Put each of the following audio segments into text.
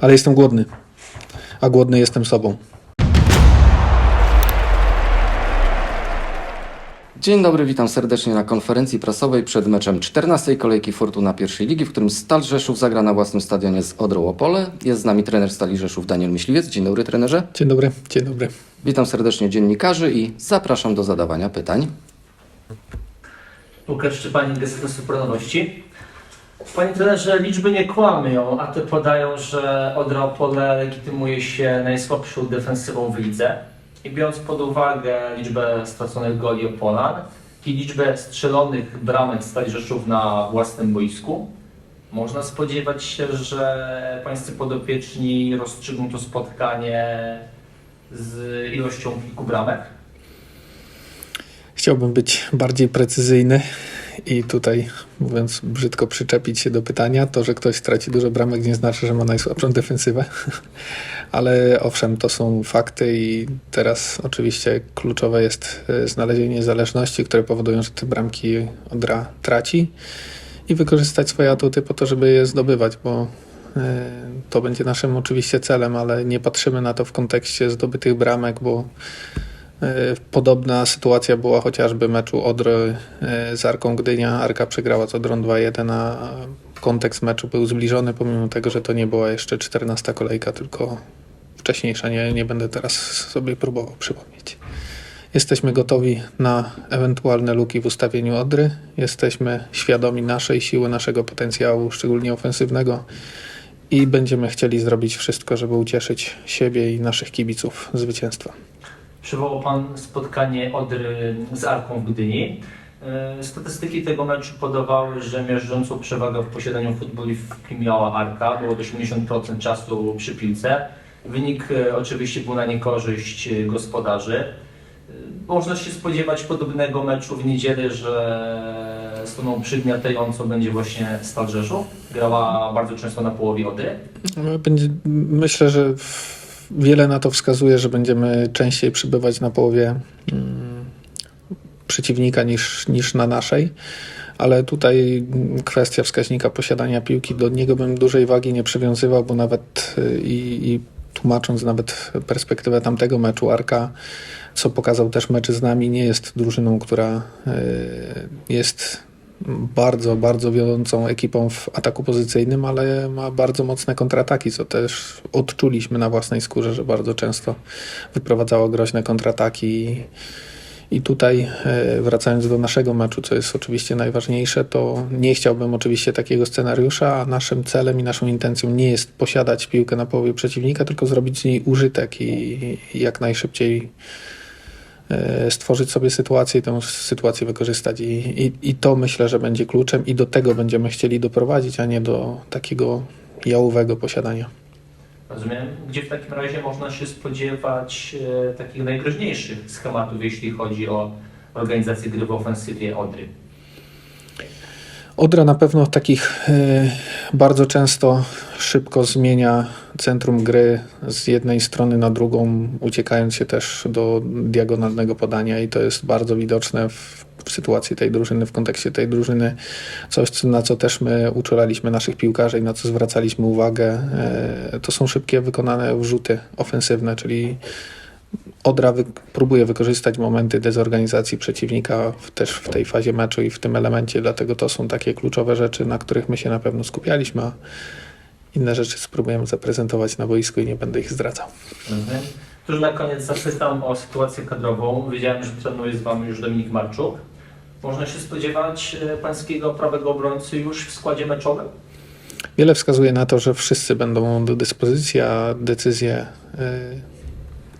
ale jestem głodny. A głodny jestem sobą. Dzień dobry, witam serdecznie na konferencji prasowej przed meczem 14 kolejki Fortuna pierwszej ligi, w którym Stal Rzeszów zagra na własnym stadionie z Odrą Opole. Jest z nami trener Stali Rzeszów Daniel Myśliwiec. Dzień dobry trenerze. Dzień dobry, dzień dobry. Witam serdecznie dziennikarzy i zapraszam do zadawania pytań. Łukasz Szczepanik, Gazeta Supranowości. Panie trenerze, liczby nie kłamią, a te podają, że Odra Opole legitymuje się najsłabszą defensywą w lidze. I biorąc pod uwagę liczbę straconych goli Opolan i liczbę strzelonych bramek Stali Rzeszów na własnym boisku, można spodziewać się, że pańscy podopieczni rozstrzygną to spotkanie z ilością kilku bramek? Chciałbym być bardziej precyzyjny i tutaj, mówiąc brzydko, przyczepić się do pytania. To, że ktoś straci dużo bramek, nie znaczy, że ma najsłabszą defensywę. Ale owszem, to są fakty i teraz oczywiście kluczowe jest e, znalezienie zależności, które powodują, że te bramki Odra traci i wykorzystać swoje atuty po to, żeby je zdobywać, bo e, to będzie naszym oczywiście celem, ale nie patrzymy na to w kontekście zdobytych bramek, bo Podobna sytuacja była chociażby meczu Odry e, z Arką Gdynia. Arka przegrała z Odrą 2-1, a kontekst meczu był zbliżony, pomimo tego, że to nie była jeszcze 14 kolejka, tylko wcześniejsza. Nie, nie będę teraz sobie próbował przypomnieć. Jesteśmy gotowi na ewentualne luki w ustawieniu Odry. Jesteśmy świadomi naszej siły, naszego potencjału, szczególnie ofensywnego. I będziemy chcieli zrobić wszystko, żeby ucieszyć siebie i naszych kibiców zwycięstwa. Przywołał Pan spotkanie Odry z Arką w Gdyni. E, Statystyki tego meczu podawały, że miażdżącą przewagę w posiadaniu futbolistki miała Arka, było to 80% czasu przy piłce. Wynik e, oczywiście był na niekorzyść e, gospodarzy. Można się spodziewać podobnego meczu w niedzielę, że stroną przygniatającą będzie właśnie Stal Rzeszów. Grała bardzo często na połowie Odry. No, Będzie, myślę, że wiele na to wskazuje, że będziemy częściej przybywać na połowie mm, przeciwnika niż, niż na naszej. Ale tutaj kwestia wskaźnika posiadania piłki, do niego bym dużej wagi nie przywiązywał, bo nawet y, i, i tłumacząc nawet perspektywę tamtego meczu, Arka, co pokazał też mecz z nami, nie jest drużyną, która y, jest bardzo, bardzo wiodącą ekipą w ataku pozycyjnym, ale ma bardzo mocne kontrataki, co też odczuliśmy na własnej skórze, że bardzo często wyprowadzało groźne kontrataki. I- tutaj, e, wracając do naszego meczu, co jest oczywiście najważniejsze, to nie chciałbym oczywiście takiego scenariusza, a naszym celem i naszą intencją nie jest posiadać piłkę na połowie przeciwnika, tylko zrobić z niej użytek i, jak najszybciej stworzyć sobie sytuację i tę sytuację wykorzystać. I, i, I to myślę, że będzie kluczem i do tego będziemy chcieli doprowadzić, a nie do takiego jałowego posiadania. Rozumiem. Gdzie w takim razie można się spodziewać e, takich najgroźniejszych schematów, jeśli chodzi o organizację gry w ofensywie Odry? Odra na pewno takich e, bardzo często szybko zmienia centrum gry z jednej strony na drugą, uciekając się też do diagonalnego podania i to jest bardzo widoczne w, w sytuacji tej drużyny, w kontekście tej drużyny. Coś, co- na co też my uczulaliśmy naszych piłkarzy i na co zwracaliśmy uwagę, e, to są szybkie wykonane wrzuty ofensywne, czyli Odra wy, próbuje wykorzystać momenty dezorganizacji przeciwnika w, też w tej fazie meczu i w tym elemencie, dlatego to są takie kluczowe rzeczy, na których my się na pewno skupialiśmy, a inne rzeczy spróbujemy zaprezentować na boisku i nie będę ich zdradzał. Mhm. Tuż na koniec zapytam o sytuację kadrową. Wiedziałem, że trenuje z Wami już Dominik Marczuk. Można się spodziewać e, pańskiego prawego obrońcy już w składzie meczowym? Wiele wskazuje na to, że wszyscy będą do dyspozycji, a decyzje y,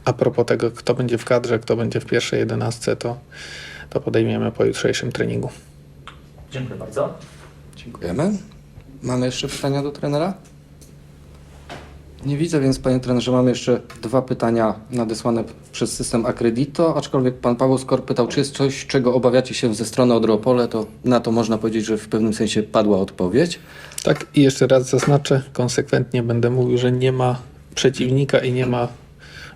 a propos tego, kto będzie w kadrze, kto będzie w pierwszej jedenastce, to, to podejmiemy po jutrzejszym treningu. Dziękuję bardzo. Dziękujemy. Mamy jeszcze pytania do trenera? Nie widzę, więc panie trenerze, mamy jeszcze dwa pytania nadesłane przez system Accredito, aczkolwiek pan Paweł Skor pytał, czy jest coś, czego obawiacie się ze strony Odropole, to na to można powiedzieć, że w pewnym sensie padła odpowiedź. Tak, i jeszcze raz zaznaczę, konsekwentnie będę mówił, że nie ma przeciwnika i nie ma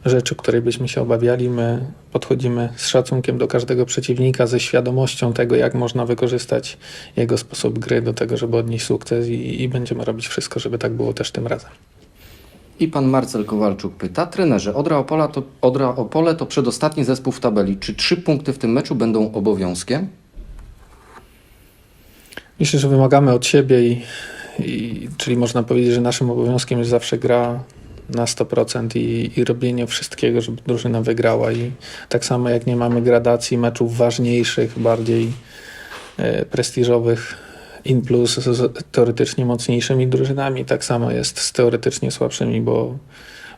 rzeczy, której byśmy się obawiali. My podchodzimy z szacunkiem do każdego przeciwnika, ze świadomością tego, jak można wykorzystać jego sposób gry do tego, żeby odnieść sukces i, i będziemy robić wszystko, żeby tak było też tym razem. I pan Marcel Kowalczuk pyta, trenerze, Odra, Opola to, Odra Opole to przedostatni zespół w tabeli. Czy trzy punkty w tym meczu będą obowiązkiem? Myślę, że wymagamy od siebie i, i czyli można powiedzieć, że naszym obowiązkiem jest zawsze gra na 100% i, i robienie wszystkiego, żeby drużyna wygrała i tak samo jak nie mamy gradacji meczów ważniejszych, bardziej e, prestiżowych in plus z, teoretycznie mocniejszymi drużynami, tak samo jest z teoretycznie słabszymi, bo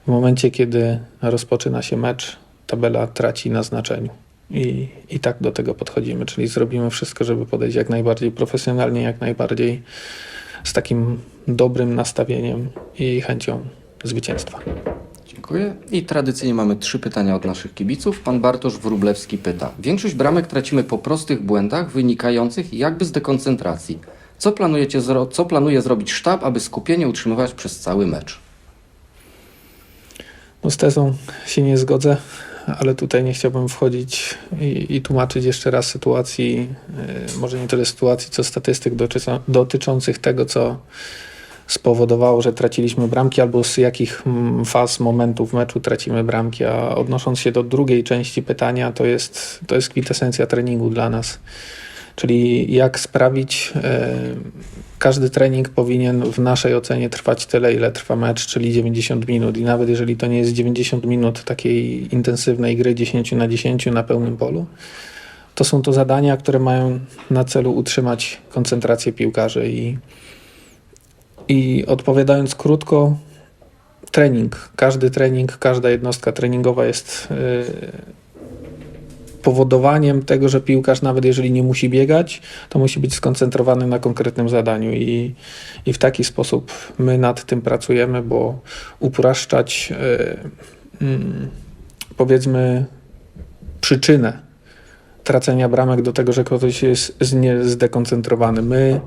w momencie, kiedy rozpoczyna się mecz, tabela traci na znaczeniu. I, I tak do tego podchodzimy, czyli zrobimy wszystko, żeby podejść jak najbardziej profesjonalnie, jak najbardziej z takim dobrym nastawieniem i chęcią zwycięstwa. Dziękuję. I tradycyjnie mamy trzy pytania od naszych kibiców. Pan Bartosz Wróblewski pyta. Większość bramek tracimy po prostych błędach wynikających jakby z dekoncentracji. Co, planujecie zro- co planuje zrobić sztab, aby skupienie utrzymywać przez cały mecz? No z tezą się nie zgodzę, ale tutaj nie chciałbym wchodzić i, i tłumaczyć jeszcze raz sytuacji, yy, może nie tyle sytuacji, co statystyk dotyczących tego, co spowodowało, że traciliśmy bramki, albo z jakich mm, faz, momentów meczu tracimy bramki. A odnosząc się do drugiej części pytania, to jest, to jest kwintesencja treningu dla nas. Czyli jak sprawić, e, każdy trening powinien w naszej ocenie trwać tyle, ile trwa mecz, czyli 90 minut. I nawet jeżeli to nie jest 90 minut takiej intensywnej gry 10 na 10 na pełnym polu, to są to zadania, które mają na celu utrzymać koncentrację piłkarzy. I, i odpowiadając krótko, trening, każdy trening, każda jednostka treningowa jest e, powodowaniem tego, że piłkarz nawet jeżeli nie musi biegać, to musi być skoncentrowany na konkretnym zadaniu i, i w taki sposób my nad tym pracujemy, bo upraszczać e, mm, powiedzmy przyczynę tracenia bramek do tego, że ktoś jest zdekoncentrowany. My,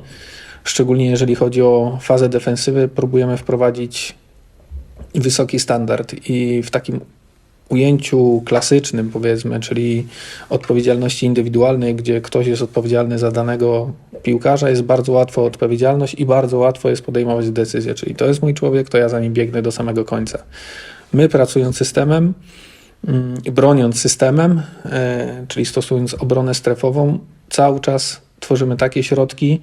szczególnie jeżeli chodzi o fazę defensywy, próbujemy wprowadzić wysoki standard i w takim ujęciu klasycznym, powiedzmy, czyli odpowiedzialności indywidualnej, gdzie ktoś jest odpowiedzialny za danego piłkarza, jest bardzo łatwo odpowiedzialność i bardzo łatwo jest podejmować decyzję. Czyli to jest mój człowiek, to ja za nim biegnę do samego końca. My pracując systemem, mm, broniąc systemem, e, czyli stosując obronę strefową, cały czas tworzymy takie środki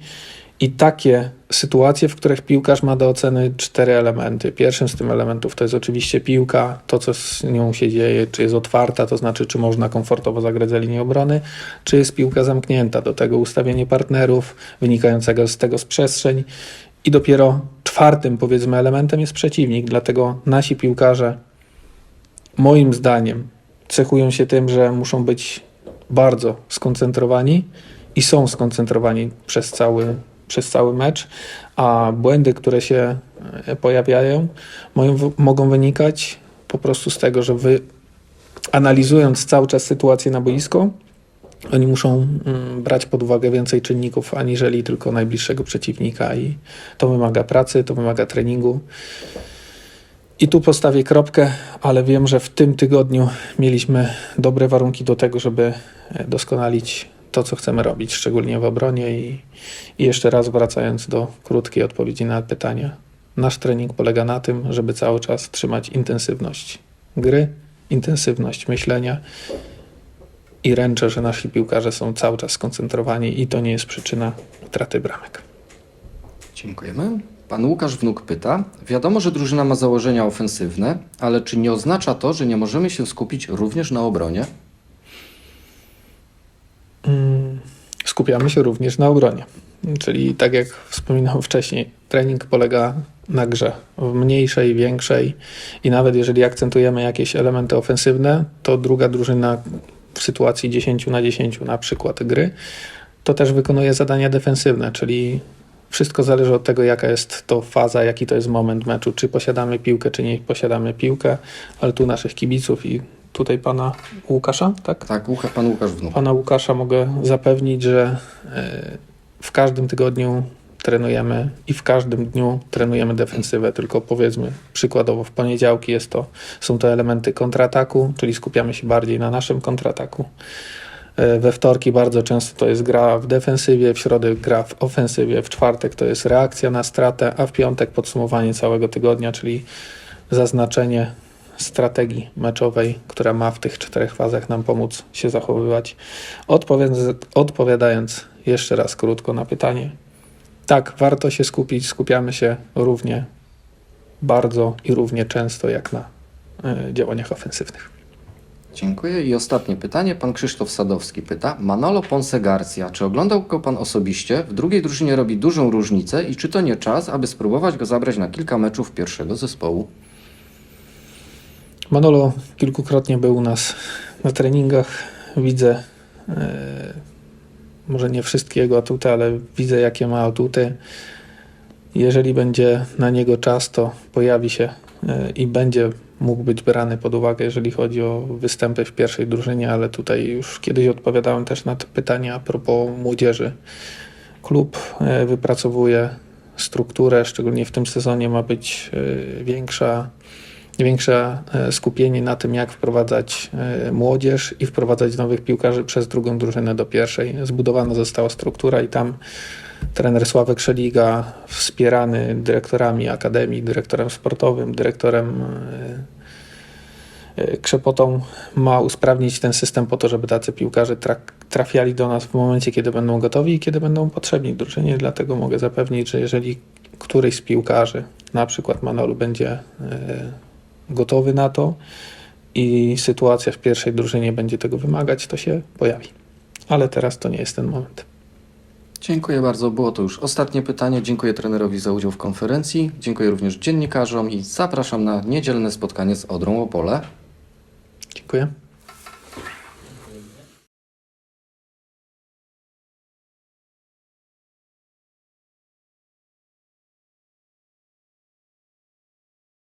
i takie sytuacje, w których piłkarz ma do oceny cztery elementy. Pierwszym z tych elementów to jest oczywiście piłka, to co z nią się dzieje, czy jest otwarta, to znaczy czy można komfortowo zagrać za linię obrony, czy jest piłka zamknięta, do tego ustawienie partnerów wynikającego z tego z przestrzeń. I dopiero czwartym powiedzmy elementem jest przeciwnik, dlatego nasi piłkarze moim zdaniem cechują się tym, że muszą być bardzo skoncentrowani i są skoncentrowani przez cały, przez cały mecz, a błędy, które się e, pojawiają, mogą wynikać po prostu z tego, że wy analizując cały czas sytuację na boisko, oni muszą mm, brać pod uwagę więcej czynników aniżeli tylko najbliższego przeciwnika i to wymaga pracy, to wymaga treningu. I tu postawię kropkę, ale wiem, że w tym tygodniu mieliśmy dobre warunki do tego, żeby e, doskonalić to, co chcemy robić, szczególnie w obronie. I, i jeszcze raz wracając do krótkiej odpowiedzi na pytanie. Nasz trening polega na tym, żeby cały czas trzymać intensywność gry, intensywność myślenia i ręczę, że nasi piłkarze są cały czas skoncentrowani i to nie jest przyczyna utraty bramek. Dziękujemy. Pan Łukasz Wnuk pyta. Wiadomo, że drużyna ma założenia ofensywne, ale czy nie oznacza to, że nie możemy się skupić również na obronie? Mm, Skupiamy się również na obronie. Czyli tak jak wspominałem wcześniej, trening polega na grze w mniejszej, większej i nawet jeżeli akcentujemy jakieś elementy ofensywne, to druga drużyna w sytuacji 10 na 10 na przykład gry, to też wykonuje zadania defensywne, czyli wszystko zależy od tego, jaka jest to faza, jaki to jest moment meczu, czy posiadamy piłkę, czy nie posiadamy piłkę, ale tu naszych kibiców i tutaj pana Łukasza, tak? Tak, Łuka, pan Łukasz Wnuk. Pana Łukasza mogę zapewnić, że e, w każdym tygodniu trenujemy i w każdym dniu trenujemy defensywę, tylko powiedzmy przykładowo w poniedziałki jest to, są to elementy kontrataku, czyli skupiamy się bardziej na naszym kontrataku. E, We wtorki bardzo często to jest gra w defensywie, w środę gra w ofensywie, w czwartek to jest reakcja na stratę, a w piątek podsumowanie całego tygodnia, czyli zaznaczenie strategii meczowej, która ma w tych czterech fazach nam pomóc się zachowywać. Odpowiadając, jeszcze raz krótko na pytanie, tak, warto się skupić, skupiamy się równie bardzo i równie często jak na y, działaniach ofensywnych. Dziękuję. I ostatnie pytanie. Pan Krzysztof Sadowski pyta. Manolo Ponce Garcia, czy oglądał go pan osobiście? W drugiej drużynie robi dużą różnicę i czy to nie czas, aby spróbować go zabrać na kilka meczów pierwszego zespołu? Manolo kilkukrotnie był u nas na treningach. Widzę, e, może nie wszystkie jego atuty, ale widzę, jakie ma atuty. Jeżeli będzie na niego czas, to pojawi się e, i będzie mógł być brany pod uwagę, jeżeli chodzi o występy w pierwszej drużynie, ale tutaj już kiedyś odpowiadałem też na te pytania a propos młodzieży. Klub e, wypracowuje strukturę, szczególnie w tym sezonie ma być większa większe e, skupienie na tym, jak wprowadzać e, młodzież i wprowadzać nowych piłkarzy przez drugą drużynę do pierwszej. Zbudowana została struktura i tam trener Sławek Szeliga, wspierany dyrektorami akademii, dyrektorem sportowym, dyrektorem e, Krzepotą, ma usprawnić ten system po to, żeby tacy piłkarze trafiali do nas w momencie, kiedy będą gotowi i kiedy będą potrzebni drużynie. Dlatego mogę zapewnić, że jeżeli któryś z piłkarzy, na przykład Manolu, będzie gotowy na to i sytuacja w pierwszej drużynie będzie tego wymagać, to się pojawi. Ale teraz to nie jest ten moment. Dziękuję bardzo. Było to już ostatnie pytanie. Dziękuję trenerowi za udział w konferencji. Dziękuję również dziennikarzom i zapraszam na niedzielne spotkanie z Odrą Opole. Dziękuję.